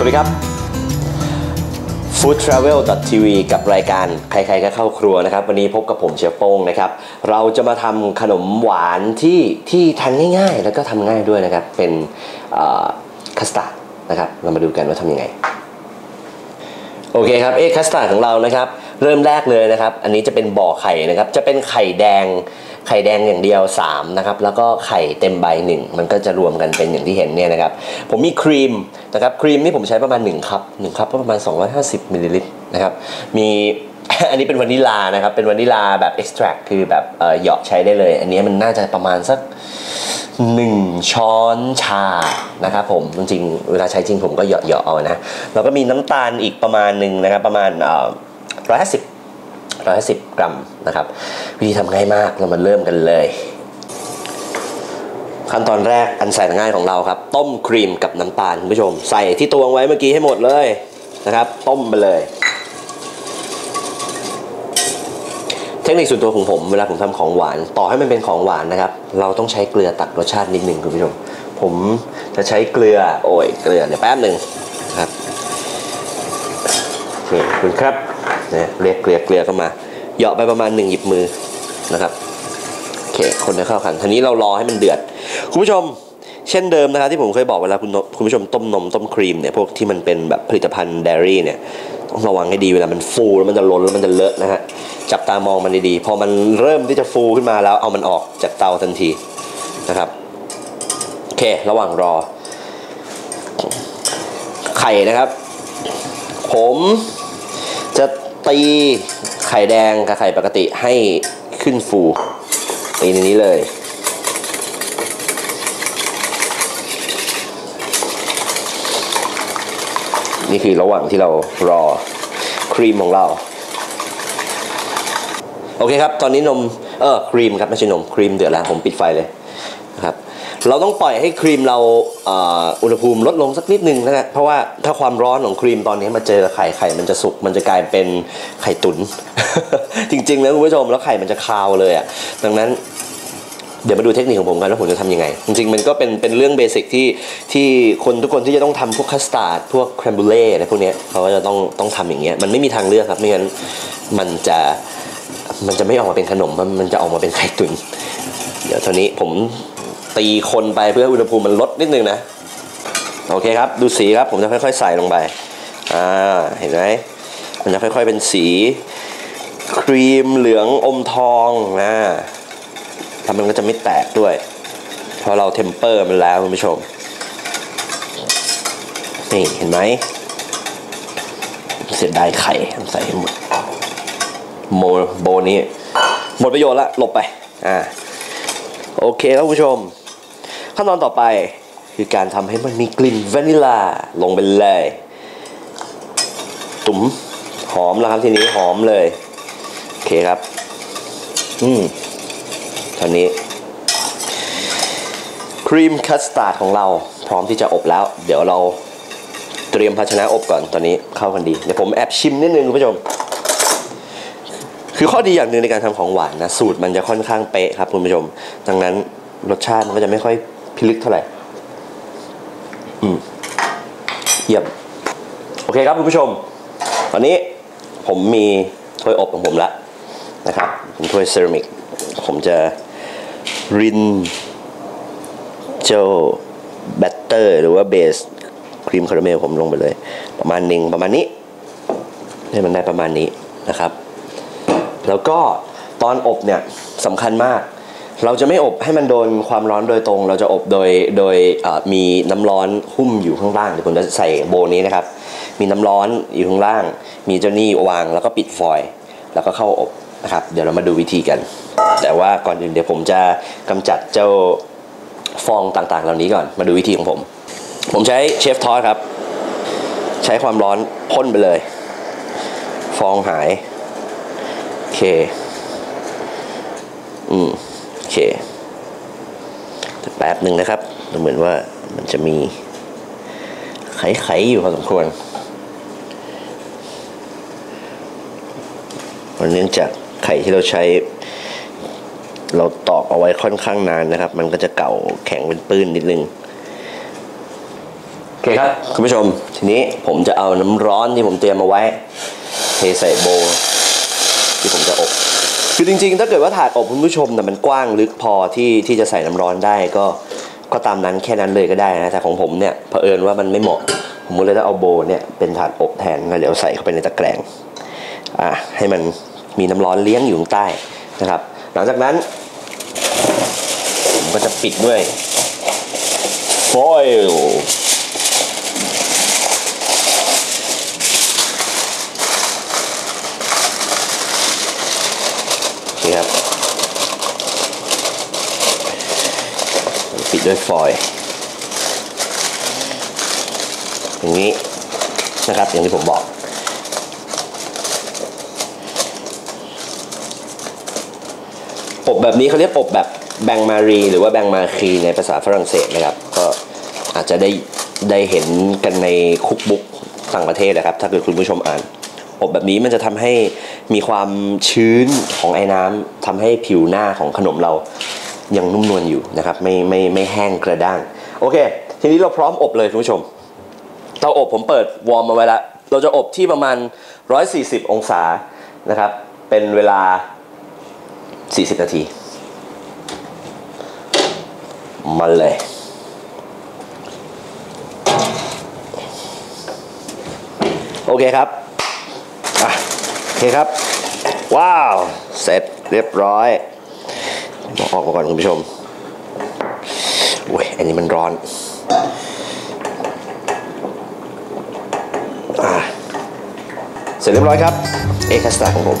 สวัสดีครับ foodtravel.tv กับรายการใครๆก็เข้าครัวนะครับ วันนี้พบกับผมเชฟโป้งนะครับ เราจะมาทำขนมหวานที่ที่ทานง่ายๆ แล้วก็ทำง่ายด้วยนะครับ เป็นคัสตาร์ดนะครับ เรามาดูกันว่าทำยังไง โอเคครับ เอ็กคัสตาร์ดของเรานะครับ เริ่มแรกเลยนะครับ อันนี้จะเป็นบ่อไข่นะครับ จะเป็นไข่แดง ไข่แดงอย่างเดียว3นะครับแล้วก็ไข่เต็มใบ 1 มันก็จะรวมกันเป็นอย่างที่เห็นเนี่ยนะครับ ผมมีครีมนะครับครีมนี่ผมใช้ประมาณ1ครับ1ครับก็ประมาณ 250มิลลิลิตรนะครับมีอันนี้เป็นวานิลานะครับ เป็นวานิลาแบบเอ็กซ์ตรัคือแบบเอ่อเหยาะใช้ได้เลย อันนี้มันน่าจะประมาณสัก 1 ช้อนชานะครับผมจริงๆเวลาใช้จริงผมก็เหยาะๆเอานะแล้วก็มีน้ำตาลอีกประมาณหนึ่งนะครับประมาณร้อยห้าสิบ ร้อยสิบกรัมนะครับ วิธีทำง่ายมากเรามาเริ่มกันเลย ขั้นตอนแรกอันแสนง่ายของเราครับ ต้มครีมกับน้ำตาลคุณผู้ชม ใส่ที่ตวงไว้เมื่อกี้ให้หมดเลยนะครับ ต้มไปเลย เทคนิคส่วนตัวของผมเวลาผมทำของหวาน ต่อให้มันเป็นของหวานนะครับ เราต้องใช้เกลือตัดรสชาตินิดนึงคุณผู้ชม ผมจะใช้เกลือโอ้ยเกลือเดี๋ยวแป๊บหนึ่งครับนี่คุณครับ นี่ยเรียกเกลือเกลือเข้ามาเหยาะไปประมาณหนึ่งหยิบมือนะครับโอเคคนให้เข้ากันทีนี้เรารอให้มันเดือด คุณผู้ชมเช่นเดิมนะครับที่ผมเคยบอกเวลาคุณคุณผู้ชมต้มนมต้มครีมเนี่ยพวกที่มันเป็นแบบผลิตภัณฑ์เดรี่เนี่ยต้องระวังให้ดีเวลามันฟูแล้วมันจะล้นแล้วมันจะเลอะนะฮะจับตามองมันดีๆ พอมันเริ่มที่จะฟูขึ้นมาแล้วเอามันออกจากเตาทันทีนะครับโอเคระหว่างรอ ไข่นะครับ ผม ตีไข่แดงกับไข่ปกติให้ขึ้นฟูตีในนี้เลย นี่คือระหว่างที่เรารอครีมของเรา โอเคครับ ตอนนี้นม เออครีมครับ ไม่ใช่นม ครีมเดือดแล้ว ผมปิดไฟเลยนะครับ เราต้องปล่อยให้ครีมเราอุณหภูมิลดลงสักนิดนึงนะครับเพราะว่าถ้าความร้อนของครีมตอนนี้มาเจอไข่ไข่มันจะสุกมันจะกลายเป็นไข่ตุนจริงๆแล้วคุณผู้ชมแล้วไข่มันจะคาวเลยอะดังนั้นเดี๋ยวมาดูเทคนิคของผมกันว่าผมจะทำยังไง จริงๆ มันก็เป็นเป็นเรื่องเบสิกที่ที่คนทุกคนที่จะต้องทำพวกคัสตาร์ดพวกแครมบูเล่อะไรพวกนี้เขาก็จะต้องต้องทำอย่างเงี้ยมันไม่มีทางเลือกครับไม่งั้นมันจะมันจะไม่ออกมาเป็นขนมมันมันจะออกมาเป็นไข่ตุ๋นเดี๋ยวเท่านี้ผม ตีคนไปเพื่ออุณหภูมิมันลดนิดนึงนะ โอเคครับ ดูสีครับผมจะค่อยๆใส่ลงไป อ่า เห็นไหมมันจะค่อยๆเป็นสี ครีมเหลืองอมทองนะทำมันก็จะไม่แตกด้วย เพราะเราเทมเปอร์มันแล้วคุณผู้ชม นี่เห็นไหมเสียดายไข่ใส่ให้หมดโมโบนี้ หมดประโยชน์ละ หลบไป อ่า โอเคครับคุณผู้ชม ขั้นตอนต่อไปคือการทำให้มันมีกลิ่นวานิลาลงไปเลยตุ๋มหอมแล้วครับทีนี้หอมเลยโอเคครับ อืมตอนนี้ครีมคัสตาร์ดของเราพร้อมที่จะอบแล้ว เดี๋ยวเราเตรียมภาชนะอบก่อนตอนนี้เข้ากันดี เดี๋ยวผมแอบชิมนิดนึงคุณผู้ชม คือข้อดีอย่างหนึ่งในการทำของหวานนะ สูตรมันจะค่อนข้างเป๊ะครับคุณผู้ชม ดังนั้นรสชาติมันก็จะไม่ค่อย พิลึกเท่าไหร่ อืมเยี่ยม โอเคครับคุณผู้ชม ตอนนี้ผมมีถ้วยอบของผมแล้วนะครับเป็นถ้วยเซรามิก ผมจะรินเจ้าแบตเตอร์หรือว่าเบสครีมคาราเมลผมลงไปเลย ประมาณหนึ่งประมาณนี้ให้มันได้ประมาณนี้นะครับ แล้วก็ตอนอบเนี่ยสำคัญมาก เราจะไม่อบให้มันโดนความร้อนโดยตรง เราจะอบโดยโดยมีน้ำร้อนหุ้มอยู่ข้างล่างเดี๋ยวผมจะใส่โบนี้นะครับ มีน้ำร้อนอยู่ข้างล่าง มีเจ้านี่วางแล้วก็ปิดฟอยล์แล้วก็เข้าอบนะครับ เดี๋ยวเรามาดูวิธีกัน แต่ว่าก่อนอื่นเดี๋ยวผมจะกำจัดเจ้าฟองต่างๆ เหล่านี้ก่อนมาดูวิธีของผม ผมใช้เชฟทอสครับ ใช้ความร้อนพ่นไปเลย ฟองหายโอเค แต่แป๊บหนึ่งนะครับเหมือนว่ามันจะมีไขๆอยู่พอสมควรเนื่องจากไข่ที่เราใช้ เราตอกเอาไว้ค่อนข้างนานนะครับ มันก็จะเก่าแข็งเป็นปื้นนิดนึงโอเคครับคุณผู้ชม ทีนี้ผมจะเอาน้ำร้อนที่ผมเตรียมมาไว้ เทใส่โบที่ผมจะอบ คือจริงๆ ถ้าเกิดว่าถาดอบคุณผู้ชมแต่มันกว้างลึกพอที่ที่จะใส่น้ำร้อนได้ก็ก็ตามนั้นแค่นั้นเลยก็ได้นะแต่ของผมเนี่ยเผอิญว่ามันไม่เหมาะ ผมเลยต้องเอาโบเนี่ยเป็นถาดอบแทนแล้วเดี๋ยวใส่เข้าไปในตะแกรงอะให้มันมีน้ำร้อนเลี้ยงอยู่ข้างใต้นะครับ หลังจากนั้น ผมก็จะปิดด้วยฟอยล์ นี่ครับ ปิ ดด้วยฟอยล์อย่างนี้นะครับอย่างที่ผมบอก อบแบบนี้เขาเรียกอบแบบแบงมารีหรือว่าแบงมาคีในภาษาฝรั่งเศสนะครับ ก็อาจจะได้ได้เห็นกันในคุกบุ๊กต่างประเทศนะครับ ถ้าเกิดคุณผู้ชมอ่าน อบแบบนี้มันจะทำให้มีความชื้นของไอ้น้ำทำให้ผิวหน้าของขนมเรา ยังนุ่มนวลอยู่นะครับไม่ไม่ไม่แห้งกระด้างโอเค ทีนี้เราพร้อมอบเลยคุณผู้ชมเตาอบผมเปิดวอร์มมาไว้แล้วเราจะอบที่ประมาณ 140 องศานะครับ เป็นเวลา 40 นาที มาเลยโอเคครับโอเคครับ ว้าว เสร็จเรียบร้อย อออกมาก่อนคุณผู้ชมอุ้ยอันนี้มันร้อนอะเสร็จเรียบร้อยครับ เอคัสตาของผม